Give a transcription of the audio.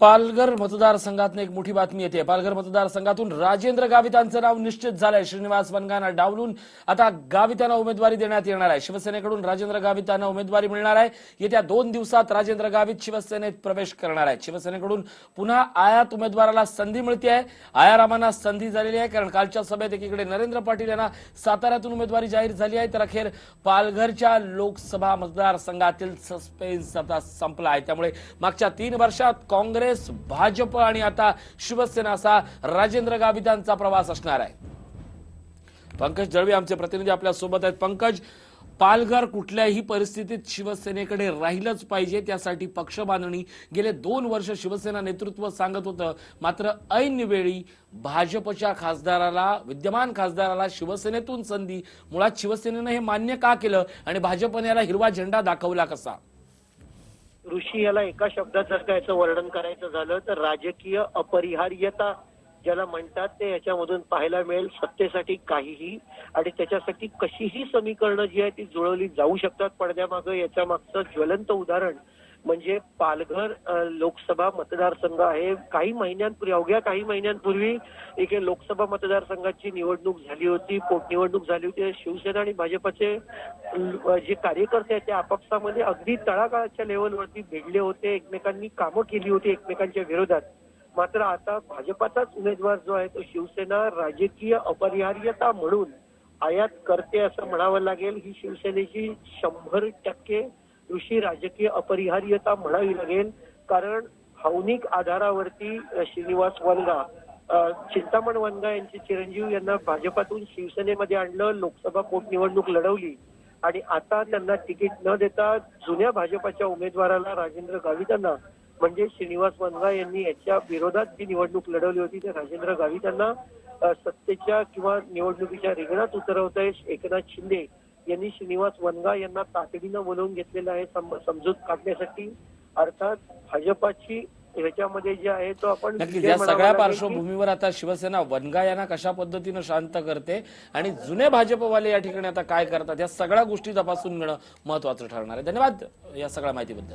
पालघर मतदारसंघातून एक मोठी बातमी येते. पालघर मतदारसंघातून राजेंद्र गावितांचं नाव निश्चित झालंय. श्रीनिवास वनगांना डावलून आता गावितांना उमेदवारी देण्यात येणार आहे. शिवसेनेकडून राजेंद्र गावितांना उमेदवारी मिळणार आहे. येत्या दोन दिवसात राजेंद्र गावित शिवसेनेत प्रवेश करणार आहेत. शिवसेनेकडून पुन्हा आयात उमेदवाराला संधी मिळते आहे आयारामांना संधी झालेली आहे कारण कालच्या सभेत एकीकडे नरेंद्र पाटील यांना साताऱ्यातून उमेदवारी जाहीर झाली आहे. तर अखेर पालघरच्या लोकसभा मतदारसंघातील सस्पेन्स आता संपला आहे. त्यामुळे मागच्या तीन वर्षात काँग्रेस भाजप आणि आता शिवसेना असा राजेंद्र गावितांचा प्रवास असणार आहे. पंकज दळवे आमचे प्रतिनिधी आपल्यासोबत आहेत. पंकज पालघर कुठल्याही परिस्थितीत शिवसेनेकडे राहिलंच पाहिजे त्यासाठी पक्ष बांधणी गेले दोन वर्ष शिवसेना नेतृत्व सांगत होतं. मात्र ऐन वेळी भाजपच्या खासदाराला विद्यमान खासदाराला शिवसेनेतून संधी. मुळात शिवसेनेनं हे मान्य का केलं? आणि भाजपने याला हिरवा झेंडा दाखवला कसा? ऋषी याला एका शब्दात जर का याचं वर्णन करायचं झालं तर राजकीय अपरिहार्यता ज्याला म्हणतात ते याच्यामधून पाहायला मिळेल. सत्तेसाठी काहीही आणि त्याच्यासाठी कशीही समीकरणं जी आहे ती जुळवली जाऊ शकतात. पडद्यामागं याच्या मागचं ज्वलंत उदाहरण म्हणजे पालघर लोकसभा मतदारसंघ आहे. काही महिन्यांपूर्वी अवघ्या काही महिन्यांपूर्वी इथे लोकसभा मतदारसंघाची निवडणूक झाली होती. पोटनिवडणूक झाली होती. शिवसेना आणि भाजपचे जे कार्यकर्ते आहेत ते आपापसामध्ये अगदी तळागाळाच्या लेवलवरती भिडले होते. एकमेकांनी कामं केली होती एकमेकांच्या विरोधात. मात्र आता भाजपाचाच उमेदवार जो आहे तो शिवसेना राजकीय अपरिहार्यता म्हणून आयात करते असं म्हणावं लागेल. ही शिवसेनेची शंभर टक्के ऋषी राजकीय अपरिहार्यता म्हणावी लागेल. कारण भावनिक आधारावरती श्रीनिवास वनगा चिंतामण वनगा यांचे चिरंजीव यांना भाजपातून शिवसेनेमध्ये आणलं लोकसभा पोटनिवडणूक लढवली. आणि आता त्यांना तिकीट न देता जुन्या भाजपाच्या उमेदवाराला राजेंद्र गावितांना म्हणजे श्रीनिवास वनगा यांनी याच्या विरोधात जी निवडणूक लढवली होती ते राजेंद्र गावितांना सत्तेच्या किंवा निवडणुकीच्या रिंगणात उतरवतंय एकनाथ शिंदे. यांनी श्रीनिवास वनगा यांना तातडीनं बोलवून घेतलेलं आहे सम- समजूत काढण्यासाठी. अर्थात भाजपाची ह्याच्यामध्ये जे आहे तो आपण या सगळ्या पार्श्वभूमीवर आता शिवसेना वनगा यांना कशा पद्धतीनं शांत करते आणि जुने भाजपवाले या ठिकाणी आता काय करतात या सगळ्या गोष्टी तपासून घेणं महत्वाचं ठरणार आहे. धन्यवाद या सगळ्या माहितीबद्दल.